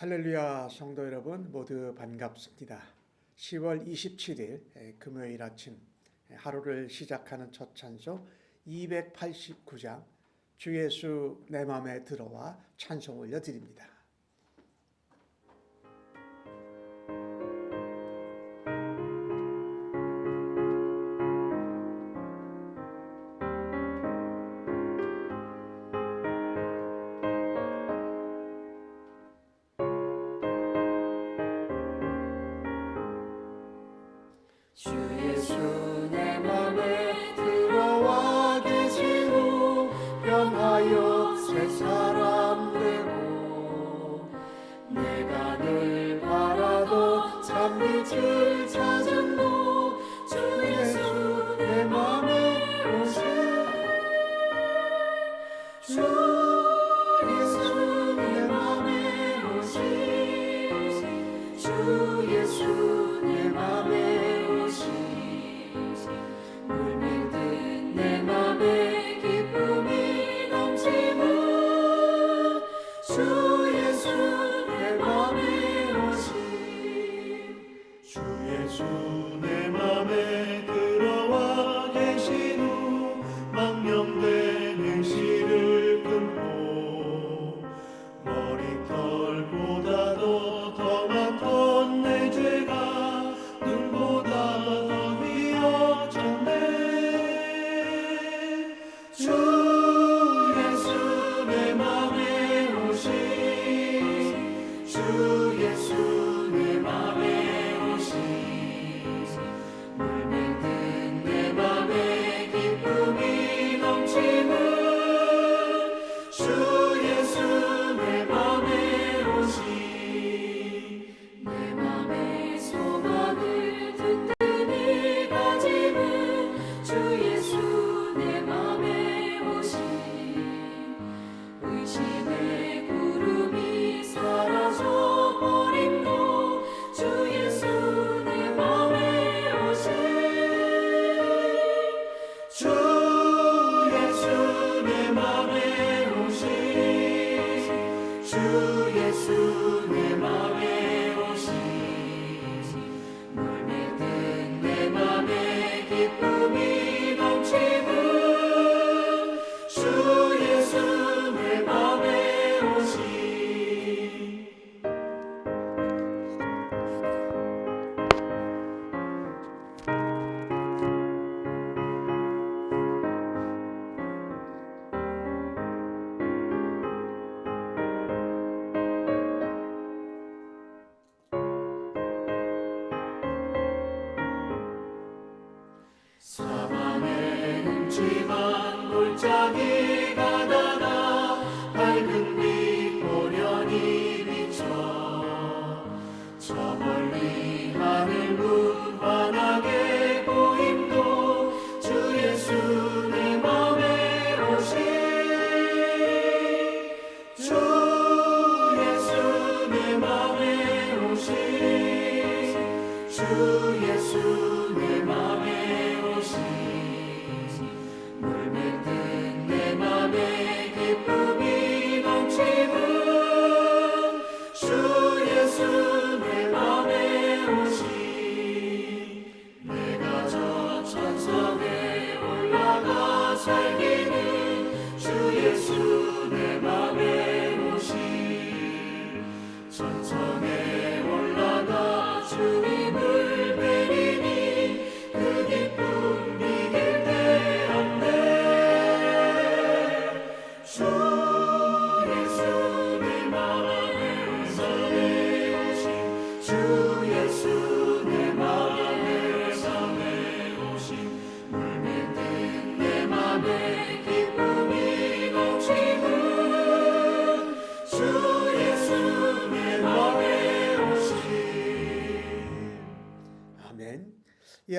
할렐루야 성도 여러분 모두 반갑습니다. 10월 27일 예, 금요일 아침 예, 하루를 시작하는 첫 찬송 289장 주 예수 내 마음에 들어와 찬송 올려드립니다.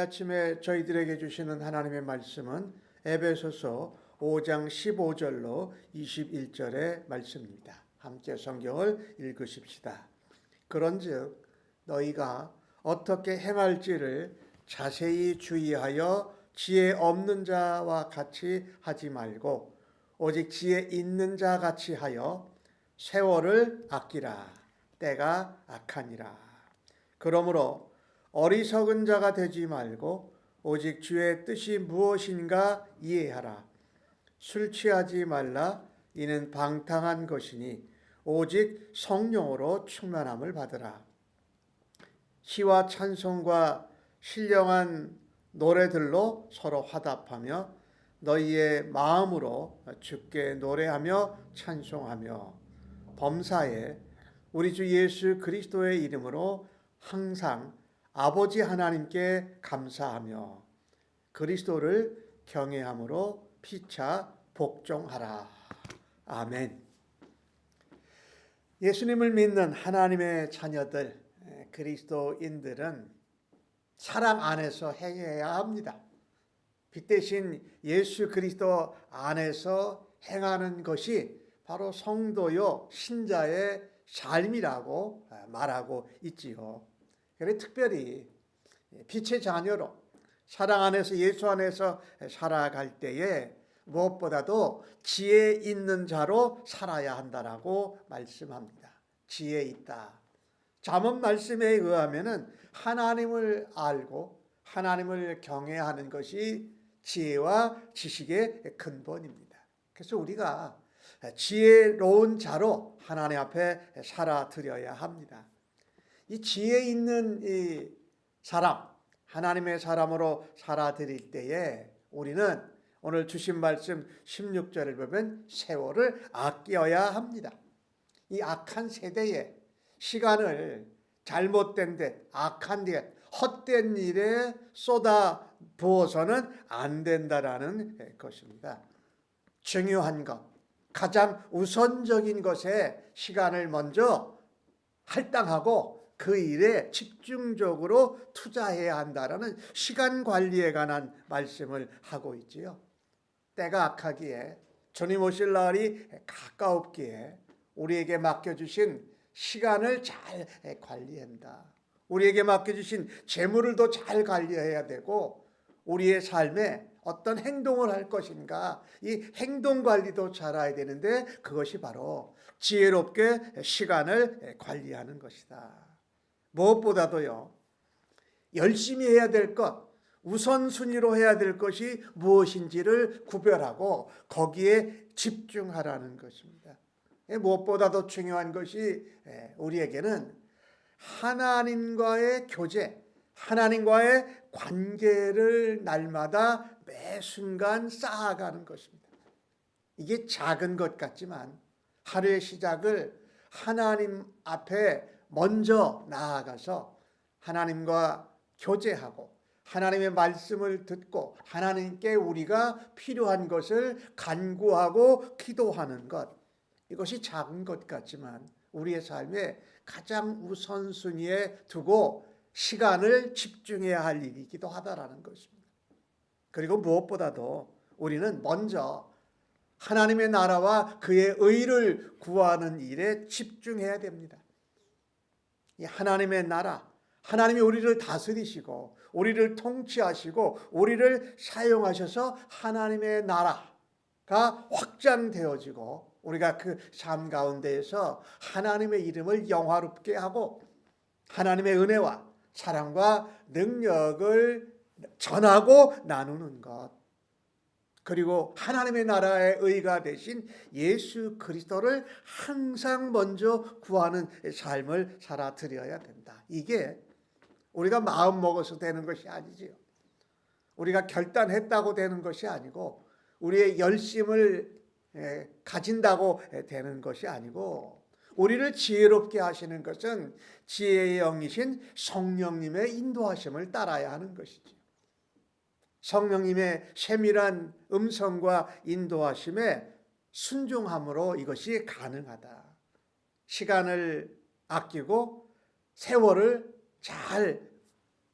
아침에 저희들에게 주시는 하나님의 말씀은 에베소서 5장 15절로 21절의 말씀입니다. 함께 성경을 읽으십시다. 그런즉 너희가 어떻게 행할지를 자세히 주의하여 지혜 없는 자와 같이 하지 말고 오직 지혜 있는 자 같이 하여 세월을 아끼라 때가 악하니라. 그러므로 어리석은 자가 되지 말고 오직 주의 뜻이 무엇인가 이해하라. 술 취하지 말라. 이는 방탕한 것이니 오직 성령으로 충만함을 받으라. 시와 찬송과 신령한 노래들로 서로 화답하며 너희의 마음으로 주께 노래하며 찬송하며 범사에 우리 주 예수 그리스도의 이름으로 항상 아버지 하나님께 감사하며 그리스도를 경외함으로 피차 복종하라. 아멘. 예수님을 믿는 하나님의 자녀들, 에, 그리스도인들은 사랑 안에서 행해야 합니다. 빛 대신 예수 그리스도 안에서 행하는 것이 바로 성도요 신자의 삶이라고 아, 말하고 있지요. 그래 특별히 빛의 자녀로 사랑 안에서 예수 안에서 살아갈 때에 무엇보다도 지혜 있는 자로 살아야 한다라고 말씀합니다. 지혜 있다. 잠언 말씀에 의하면은 하나님을 알고 하나님을 경외하는 것이 지혜와 지식의 근본입니다. 그래서 우리가 지혜로운 자로 하나님 앞에 살아드려야 합니다. 이 지혜 있는 이 사람, 하나님의 사람으로 살아드릴 때에 우리는 오늘 주신 말씀 16절을 보면 세월을 아껴야 합니다. 이 악한 세대에 시간을 잘못된 데, 악한 데, 헛된 일에 쏟아 부어서는 안 된다라는 것입니다. 중요한 것, 가장 우선적인 것에 시간을 먼저 할당하고 그 일에 집중적으로 투자해야 한다라는 시간 관리에 관한 말씀을 하고 있지요. 때가 악하기에 주님 오실 날이 가까웠기에 우리에게 맡겨주신 시간을 잘 관리한다. 우리에게 맡겨주신 재물을도 잘 관리해야 되고 우리의 삶에 어떤 행동을 할 것인가 이 행동 관리도 잘해야 되는데 그것이 바로 지혜롭게 시간을 관리하는 것이다. 무엇보다도요 열심히 해야 될 것, 우선순위로 해야 될 것이 무엇인지를 구별하고 거기에 집중하라는 것입니다. 예, 무엇보다도 중요한 것이 예, 우리에게는 하나님과의 교제, 하나님과의 관계를 날마다 매 순간 쌓아가는 것입니다. 이게 작은 것 같지만 하루의 시작을 하나님 앞에 먼저 나아가서 하나님과 교제하고 하나님의 말씀을 듣고 하나님께 우리가 필요한 것을 간구하고 기도하는 것 이것이 작은 것 같지만 우리의 삶에 가장 우선순위에 두고 시간을 집중해야 할 일이기도 하다라는 것입니다. 그리고 무엇보다도 우리는 먼저 하나님의 나라와 그의 의를 구하는 일에 집중해야 됩니다. 이 하나님의 나라, 하나님이 우리를 다스리시고 우리를 통치하시고 우리를 사용하셔서 하나님의 나라가 확장되어지고 우리가 그 삶 가운데에서 하나님의 이름을 영화롭게 하고 하나님의 은혜와 사랑과 능력을 전하고 나누는 것. 그리고 하나님의 나라의 의가 되신 예수 그리스도를 항상 먼저 구하는 삶을 살아드려야 된다. 이게 우리가 마음 먹어서 되는 것이 아니지요. 우리가 결단했다고 되는 것이 아니고 우리의 열심을 예, 가진다고 되는 것이 아니고 우리를 지혜롭게 하시는 것은 지혜의 영이신 성령님의 인도하심을 따라야 하는 것이지. 성령님의 세밀한 음성과 인도하심에 순종함으로 이것이 가능하다. 시간을 아끼고 세월을 잘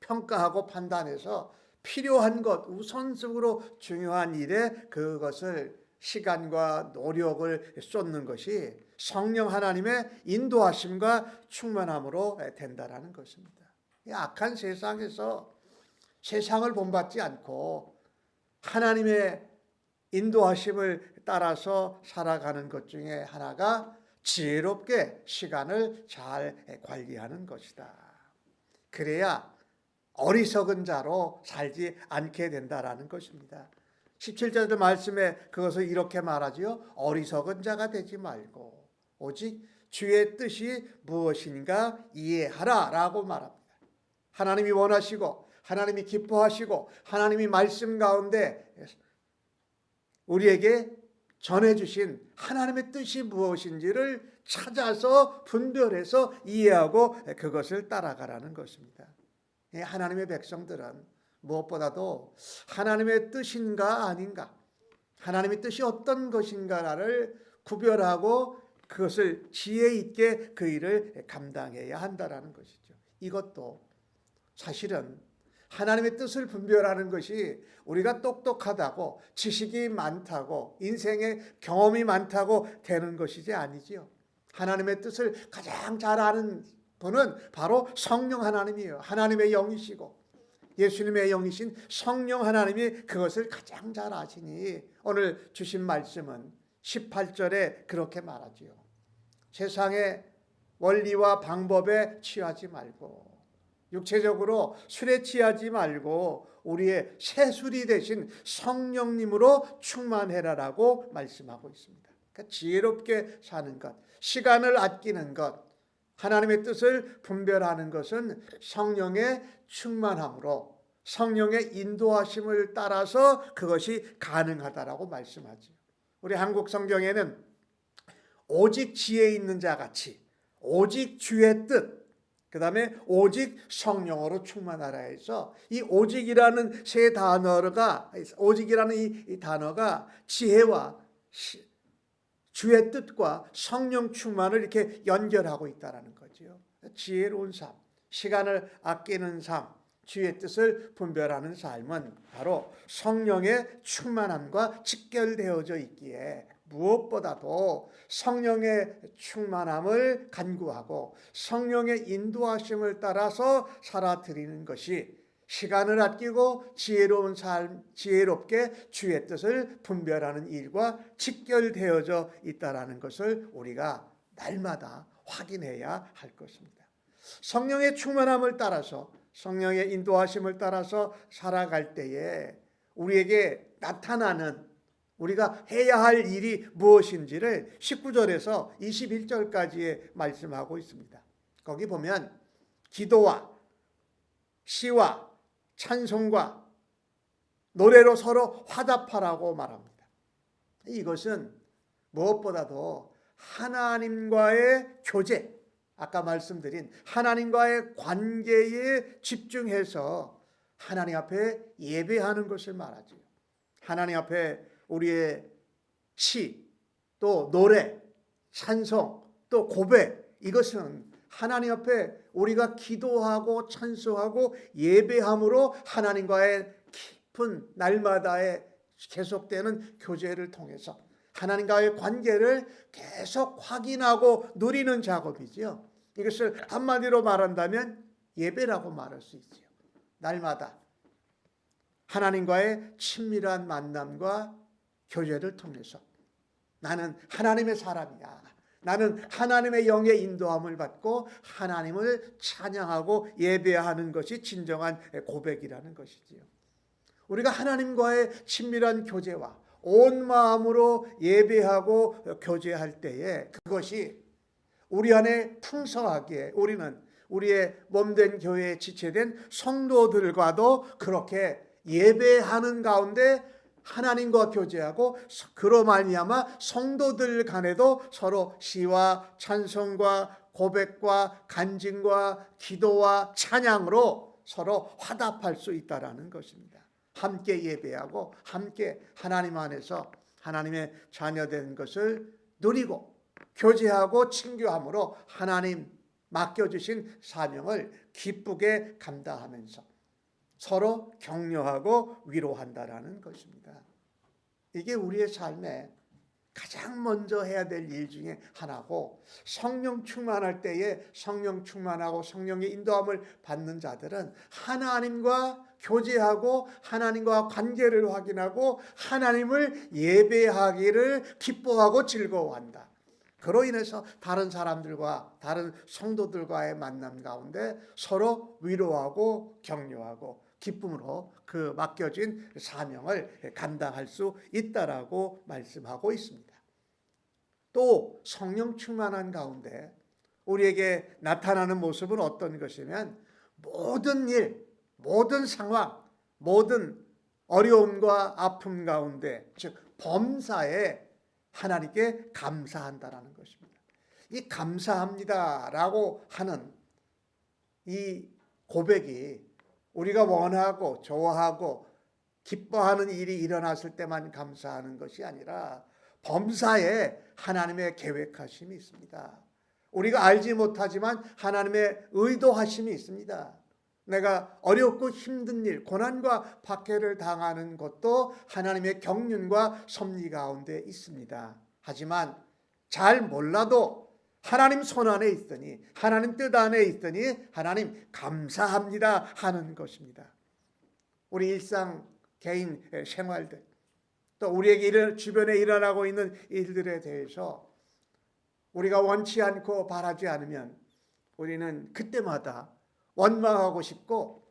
평가하고 판단해서 필요한 것, 우선적으로 중요한 일에 그것을 시간과 노력을 쏟는 것이 성령 하나님의 인도하심과 충만함으로 된다라는 것입니다. 이 악한 세상에서 세상을 본받지 않고 하나님의 인도하심을 따라서 살아가는 것 중에 하나가 지혜롭게 시간을 잘 관리하는 것이다. 그래야 어리석은 자로 살지 않게 된다라는 것입니다. 17절 말씀에 그것을 이렇게 말하지요. 어리석은 자가 되지 말고 오직 주의 뜻이 무엇인가 이해하라 라고 말합니다. 하나님이 원하시고 하나님이 기뻐하시고 하나님이 말씀 가운데 우리에게 전해주신 하나님의 뜻이 무엇인지를 찾아서 분별해서 이해하고 그것을 따라가라는 것입니다. 예, 하나님의 백성들은 무엇보다도 하나님의 뜻인가 아닌가, 하나님의 뜻이 어떤 것인가를 구별하고 그것을 지혜 있게 그 일을 감당해야 한다라는 것이죠. 이것도 사실은 하나님의 뜻을 분별하는 것이 우리가 똑똑하다고 지식이 많다고 인생에 경험이 많다고 되는 것이지 아니지요. 하나님의 뜻을 가장 잘 아는 분은 바로 성령 하나님이에요. 하나님의 영이시고 예수님의 영이신 성령 하나님이 그것을 가장 잘 아시니 오늘 주신 말씀은 18절에 그렇게 말하지요. 세상의 원리와 방법에 취하지 말고 육체적으로 술에 취하지 말고 우리의 새술이 되신 성령님으로 충만해라라고 말씀하고 있습니다. 그러니까 지혜롭게 사는 것, 시간을 아끼는 것, 하나님의 뜻을 분별하는 것은 성령의 충만함으로 성령의 인도하심을 따라서 그것이 가능하다라고 말씀하죠. 우리 한국 성경에는 오직 지혜 있는 자 같이 오직 주의 뜻 그 다음에 오직 성령으로 충만하라 해서 이 오직이라는 세 단어가 오직이라는 이, 이 단어가 지혜와 시, 주의 뜻과 성령 충만을 이렇게 연결하고 있다라는 거죠. 지혜로운 삶, 시간을 아끼는 삶, 주의 뜻을 분별하는 삶은 바로 성령의 충만함과 직결되어져 있기에 무엇보다도 성령의 충만함을 간구하고 성령의 인도하심을 따라서 살아드리는 것이 시간을 아끼고 지혜로운 삶, 지혜롭게 주의 뜻을 분별하는 일과 직결되어져 있다라는 것을 우리가 날마다 확인해야 할 것입니다. 성령의 충만함을 따라서 성령의 인도하심을 따라서 살아갈 때에 우리에게 나타나는 우리가 해야 할 일이 무엇인지를 19절에서 21절까지에 말씀하고 있습니다. 거기 보면 기도와 시와 찬송과 노래로 서로 화답하라고 말합니다. 이것은 무엇보다도 하나님과의 교제, 아까 말씀드린 하나님과의 관계에 집중해서 하나님 앞에 예배하는 것을 말하죠. 하나님 앞에 우리의 시, 또 노래, 찬송, 또 고백 이것은 하나님 앞에 우리가 기도하고 찬송하고 예배함으로 하나님과의 깊은 날마다의 계속되는 교제를 통해서 하나님과의 관계를 계속 확인하고 누리는 작업이지요. 이것을 한마디로 말한다면 예배라고 말할 수 있지요. 날마다 하나님과의 친밀한 만남과 교제를 통해서 나는 하나님의 사람이야. 나는 하나님의 영의 인도함을 받고 하나님을 찬양하고 예배하는 것이 진정한 고백이라는 것이지요. 우리가 하나님과의 친밀한 교제와 온 마음으로 예배하고 교제할 때에 그것이 우리 안에 풍성하기에 우리는 우리의 몸된 교회에 지체된 성도들과도 그렇게 예배하는 가운데 하나님과 교제하고 그로 말미암아 성도들 간에도 서로 시와 찬송과 고백과 간증과 기도와 찬양으로 서로 화답할 수 있다라는 것입니다. 함께 예배하고 함께 하나님 안에서 하나님의 자녀된 것을 누리고 교제하고 친교함으로 하나님 맡겨주신 사명을 기쁘게 감당하면서 서로 격려하고 위로한다라는 것입니다. 이게 우리의 삶에 가장 먼저 해야 될 일 중에 하나고 성령 충만할 때에 성령 충만하고 성령의 인도함을 받는 자들은 하나님과 교제하고 하나님과 관계를 확인하고 하나님을 예배하기를 기뻐하고 즐거워한다. 그로 인해서 다른 사람들과 다른 성도들과의 만남 가운데 서로 위로하고 격려하고 기쁨으로 그 맡겨진 사명을 감당할 수 있다라고 말씀하고 있습니다. 또 성령 충만한 가운데 우리에게 나타나는 모습은 어떤 것이면 모든 일, 모든 상황, 모든 어려움과 아픔 가운데 즉 범사에 하나님께 감사한다라는 것입니다. 이 감사합니다라고 하는 이 고백이 우리가 원하고 좋아하고 기뻐하는 일이 일어났을 때만 감사하는 것이 아니라 범사에 하나님의 계획하심이 있습니다. 우리가 알지 못하지만 하나님의 의도하심이 있습니다. 내가 어렵고 힘든 일, 고난과 박해를 당하는 것도 하나님의 경륜과 섭리 가운데 있습니다. 하지만 잘 몰라도 하나님 손 안에 있으니 하나님 뜻 안에 있으니 하나님 감사합니다 하는 것입니다. 우리 일상 개인 생활들 또 우리에게 일 주변에 일어나고 있는 일들에 대해서 우리가 원치 않고 바라지 않으면 우리는 그때마다 원망하고 싶고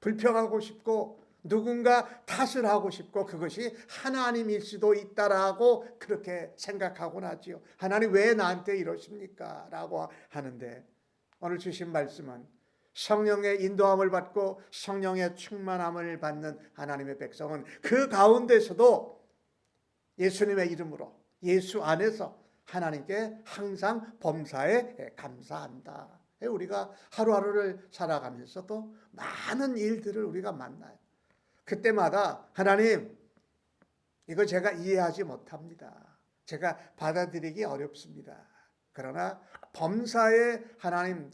불평하고 싶고 누군가 탓을 하고 싶고 그것이 하나님일 수도 있다라고 그렇게 생각하곤 하지요. 하나님 왜 나한테 이러십니까? 라고 하는데 오늘 주신 말씀은 성령의 인도함을 받고 성령의 충만함을 받는 하나님의 백성은 그 가운데서도 예수님의 이름으로 예수 안에서 하나님께 항상 범사에 감사한다. 우리가 하루하루를 살아가면서도 많은 일들을 우리가 만나요. 그때마다 하나님 이거 제가 이해하지 못합니다. 제가 받아들이기 어렵습니다. 그러나 범사에 하나님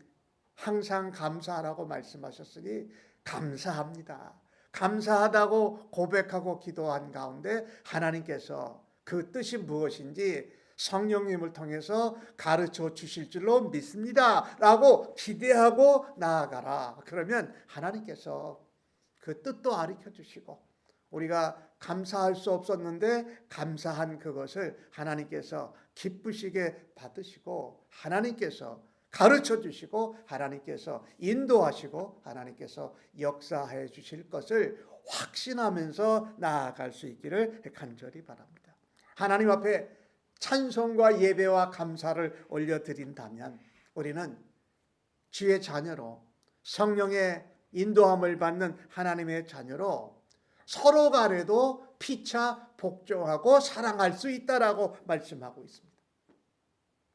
항상 감사하라고 말씀하셨으니 감사합니다. 감사하다고 고백하고 기도한 가운데 하나님께서 그 뜻이 무엇인지 성령님을 통해서 가르쳐 주실 줄로 믿습니다. 라고 기대하고 나아가라. 그러면 하나님께서 그 뜻도 가르쳐 주시고 우리가 감사할 수 없었는데 감사한 그것을 하나님께서 기쁘시게 받으시고 하나님께서 가르쳐 주시고 하나님께서 인도하시고 하나님께서 역사해 주실 것을 확신하면서 나아갈 수 있기를 간절히 바랍니다. 하나님 앞에 찬송과 예배와 감사를 올려드린다면 우리는 주의 자녀로 성령의 인도함을 받는 하나님의 자녀로 서로 간에도 피차 복종하고 사랑할 수 있다라고 말씀하고 있습니다.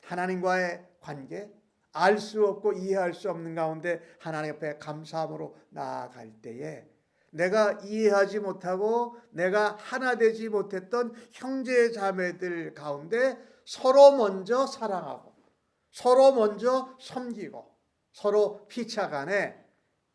하나님과의 관계 알 수 없고 이해할 수 없는 가운데 하나님 앞에 감사함으로 나아갈 때에 내가 이해하지 못하고 내가 하나 되지 못했던 형제 자매들 가운데 서로 먼저 사랑하고 서로 먼저 섬기고 서로 피차 간에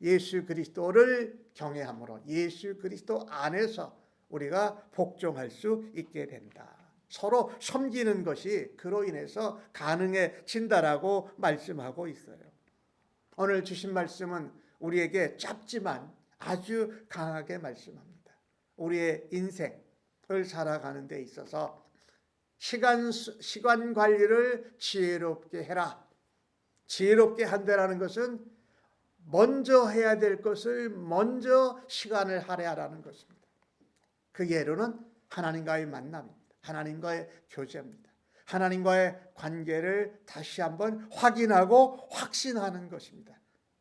예수 그리스도를 경외함으로 예수 그리스도 안에서 우리가 복종할 수 있게 된다. 서로 섬기는 것이 그로 인해서 가능해진다라고 말씀하고 있어요. 오늘 주신 말씀은 우리에게 짧지만 아주 강하게 말씀합니다. 우리의 인생을 살아가는 데 있어서 시간 시간 관리를 지혜롭게 해라. 지혜롭게 한다라는 것은 먼저 해야 될 것을 먼저 시간을 할애하라는 것입니다. 그 예로는 하나님과의 만남입니다. 하나님과의 교제입니다. 하나님과의 관계를 다시 한번 확인하고 확신하는 것입니다.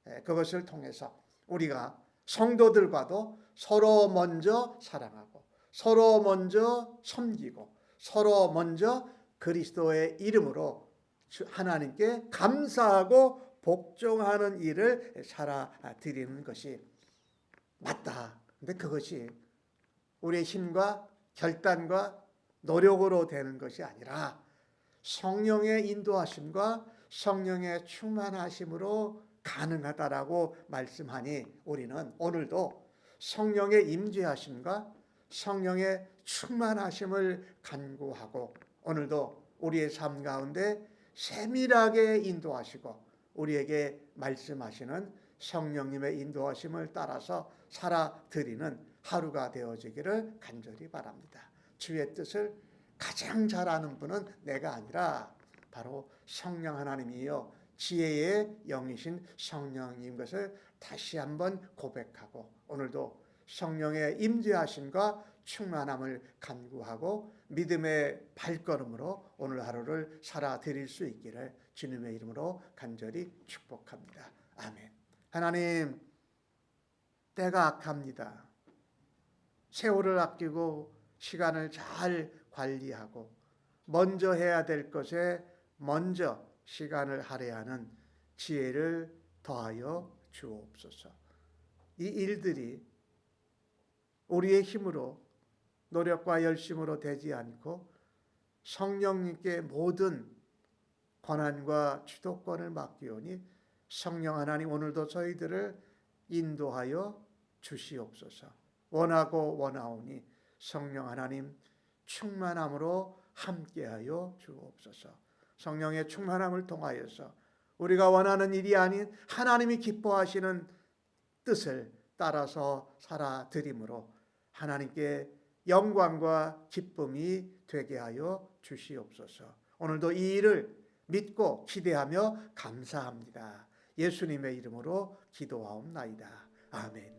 예, 그것을 통해서 우리가 성도들과도 서로 먼저 사랑하고 서로 먼저 섬기고 서로 먼저 그리스도의 이름으로 하나님께 감사하고 복종하는 일을 살아드리는 것이 맞다. 근데 그것이 우리의 힘과 결단과 노력으로 되는 것이 아니라 성령의 인도하심과 성령의 충만하심으로 가능하다라고 말씀하니 우리는 오늘도 성령의 임재하심과 성령의 충만하심을 간구하고 오늘도 우리의 삶 가운데 세밀하게 인도하시고 우리에게 말씀하시는 성령님의 인도하심을 따라서 살아드리는 하루가 되어지기를 간절히 바랍니다. 주의 뜻을 가장 잘 아는 분은 내가 아니라 바로 성령 하나님이요 지혜의 영이신 성령님 것을 다시 한번 고백하고 오늘도 성령의 임재하심과 충만함을 간구하고 믿음의 발걸음으로 오늘 하루를 살아 드릴 수 있기를 주님의 이름으로 간절히 축복합니다. 아멘. 하나님 때가 악합니다. 세월을 아끼고 시간을 잘 관리하고 먼저 해야 될 것에 먼저 시간을 할애하는 지혜를 더하여 주옵소서. 이 일들이 우리의 힘으로 노력과 열심으로 되지 않고 성령님께 모든 권한과 주도권을 맡기오니 성령 하나님 오늘도 저희들을 인도하여 주시옵소서. 원하고 원하오니 성령 하나님 충만함으로 함께하여 주옵소서. 성령의 충만함을 통하여서 우리가 원하는 일이 아닌 하나님이 기뻐하시는 뜻을 따라서 살아드림으로 하나님께 영광과 기쁨이 되게 하여 주시옵소서. 오늘도 이 일을 믿고 기대하며 감사합니다. 예수님의 이름으로 기도하옵나이다. 아멘.